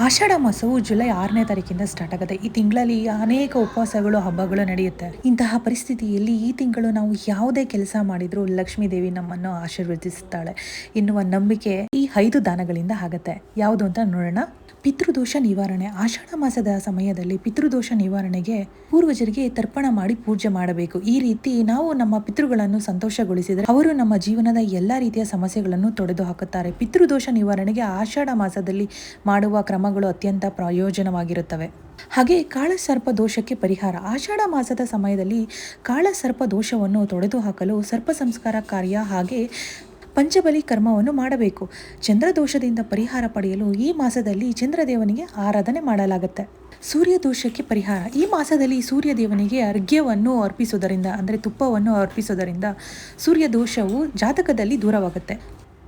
ಆಷಾಢ ಮಾಸವು July ಆರನೇ ತಾರೀಕಿಂದ start ಆಗುತ್ತೆ. ಈ ತಿಂಗಳಲ್ಲಿ ಅನೇಕ ಉಪವಾಸಗಳು, ಹಬ್ಬಗಳು ನಡೆಯುತ್ತೆ. ಇಂತಹ ಪರಿಸ್ಥಿತಿಯಲ್ಲಿ ಈ ತಿಂಗಳು ನಾವು ಯಾವುದೇ ಕೆಲಸ ಮಾಡಿದ್ರೂ ಲಕ್ಷ್ಮೀ ದೇವಿ ನಮ್ಮನ್ನು ಆಶೀರ್ವದಿಸುತ್ತಾಳೆ ಎನ್ನುವ ನಂಬಿಕೆ ಈ ಐದು ದಾನಗಳಿಂದ ಆಗುತ್ತೆ. ಯಾವುದು ಅಂತ ನೋಡೋಣ. ಪಿತೃದೋಷ ನಿವಾರಣೆ. ಆಷಾಢ ಮಾಸದ ಸಮಯದಲ್ಲಿ ಪಿತೃದೋಷ ನಿವಾರಣೆಗೆ ಪೂರ್ವಜರಿಗೆ ತರ್ಪಣ ಮಾಡಿ ಪೂಜೆ ಮಾಡಬೇಕು. ಈ ರೀತಿ ನಾವು ನಮ್ಮ ಪಿತೃಗಳನ್ನು ಸಂತೋಷಗೊಳಿಸಿದರೆ ಅವರು ನಮ್ಮ ಜೀವನದ ಎಲ್ಲಾ ರೀತಿಯ ಸಮಸ್ಯೆಗಳನ್ನು ತೊಡೆದು ಹಾಕುತ್ತಾರೆ ಪಿತೃದೋಷ ನಿವಾರಣೆಗೆ ಆಷಾಢ ಮಾಸದಲ್ಲಿ ಮಾಡುವ ಕ್ರಮಗಳು ಅತ್ಯಂತ ಪ್ರಯೋಜನವಾಗಿರುತ್ತವೆ. ಹಾಗೆ ಕಾಳಸರ್ಪ ದೋಷಕ್ಕೆ ಪರಿಹಾರ. ಆಷಾಢ ಮಾಸದ ಸಮಯದಲ್ಲಿ ಕಾಳಸರ್ಪ ದೋಷವನ್ನು ತೊಡೆದು ಹಾಕಲು ಸರ್ಪ ಸಂಸ್ಕಾರ ಕಾರ್ಯ ಹಾಗೆ ಪಂಚಬಲಿ ಕರ್ಮವನ್ನು ಮಾಡಬೇಕು. ಚಂದ್ರದೋಷದಿಂದ ಪರಿಹಾರ ಪಡೆಯಲು ಈ ಮಾಸದಲ್ಲಿ ಚಂದ್ರದೇವನಿಗೆ ಆರಾಧನೆ ಮಾಡಲಾಗುತ್ತೆ. ಸೂರ್ಯ ದೋಷಕ್ಕೆ ಪರಿಹಾರ. ಈ ಮಾಸದಲ್ಲಿ ಸೂರ್ಯ ದೇವನಿಗೆ ಅರ್ಘ್ಯವನ್ನು ಅರ್ಪಿಸುವುದರಿಂದ, ಅಂದರೆ ತುಪ್ಪವನ್ನು ಅರ್ಪಿಸುವುದರಿಂದ ಸೂರ್ಯ ದೋಷವು ಜಾತಕದಲ್ಲಿ ದೂರವಾಗುತ್ತೆ.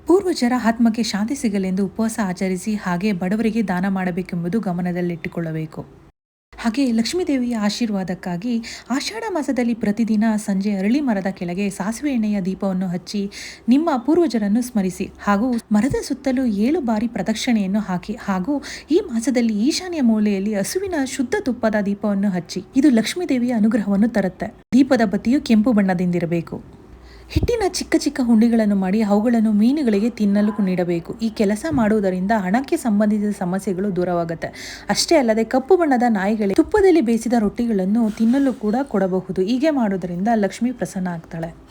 ಪೂರ್ವಜರ ಆತ್ಮಕ್ಕೆ ಶಾಂತಿ ಸಿಗಲೆಂದು ಉಪವಾಸ ಆಚರಿಸಿ ಹಾಗೆ ಬಡವರಿಗೆ ದಾನ ಮಾಡಬೇಕೆಂಬುದು ಗಮನದಲ್ಲಿಟ್ಟುಕೊಳ್ಳಬೇಕು. ಹಾಗೆ ಲಕ್ಷ್ಮೀದೇವಿಯ ಆಶೀರ್ವಾದಕ್ಕಾಗಿ ಆಷಾಢ ಮಾಸದಲ್ಲಿ ಪ್ರತಿದಿನ ಸಂಜೆ ಅರಳಿ ಮರದ ಕೆಳಗೆ ಸಾಸಿವೆ ಎಣ್ಣೆಯ ದೀಪವನ್ನು ಹಚ್ಚಿ ನಿಮ್ಮ ಪೂರ್ವಜರನ್ನು ಸ್ಮರಿಸಿ ಹಾಗೂ ಮರದ ಸುತ್ತಲೂ ಏಳು ಬಾರಿ ಪ್ರದಕ್ಷಿಣೆಯನ್ನು ಹಾಕಿ ಹಾಗೂ ಈ ಮಾಸದಲ್ಲಿ ಈಶಾನ್ಯ ಮೂಲೆಯಲ್ಲಿ ಹಸುವಿನ ಶುದ್ಧ ತುಪ್ಪದ ದೀಪವನ್ನು ಹಚ್ಚಿ ಇದು ಲಕ್ಷ್ಮೀದೇವಿಯ ಅನುಗ್ರಹವನ್ನು ತರುತ್ತೆ. ದೀಪದ ಬತ್ತಿಯು ಕೆಂಪು ಬಣ್ಣದಿಂದಿರಬೇಕು. ಹಿಟ್ಟಿನ ಚಿಕ್ಕ ಚಿಕ್ಕ ಹುಂಡಿಗಳನ್ನು ಮಾಡಿ ಅವುಗಳನ್ನು ಮೀನುಗಳಿಗೆ ತಿನ್ನಲು ನೀಡಬೇಕು. ಈ ಕೆಲಸ ಮಾಡುವುದರಿಂದ ಹಣಕ್ಕೆ ಸಂಬಂಧಿಸಿದ ಸಮಸ್ಯೆಗಳು ದೂರವಾಗುತ್ತೆ. ಅಷ್ಟೇ ಅಲ್ಲದೆ ಕಪ್ಪು ಬಣ್ಣದ ನಾಯಿಗಳಿಗೆ ತುಪ್ಪದಲ್ಲಿ ಬೇಯಿಸಿದ ರೊಟ್ಟಿಗಳನ್ನು ತಿನ್ನಲು ಕೂಡ ಕೊಡಬಹುದು. ಹೀಗೆ ಮಾಡುವುದರಿಂದ ಲಕ್ಷ್ಮಿ ಪ್ರಸನ್ನ ಆಗ್ತಾಳೆ.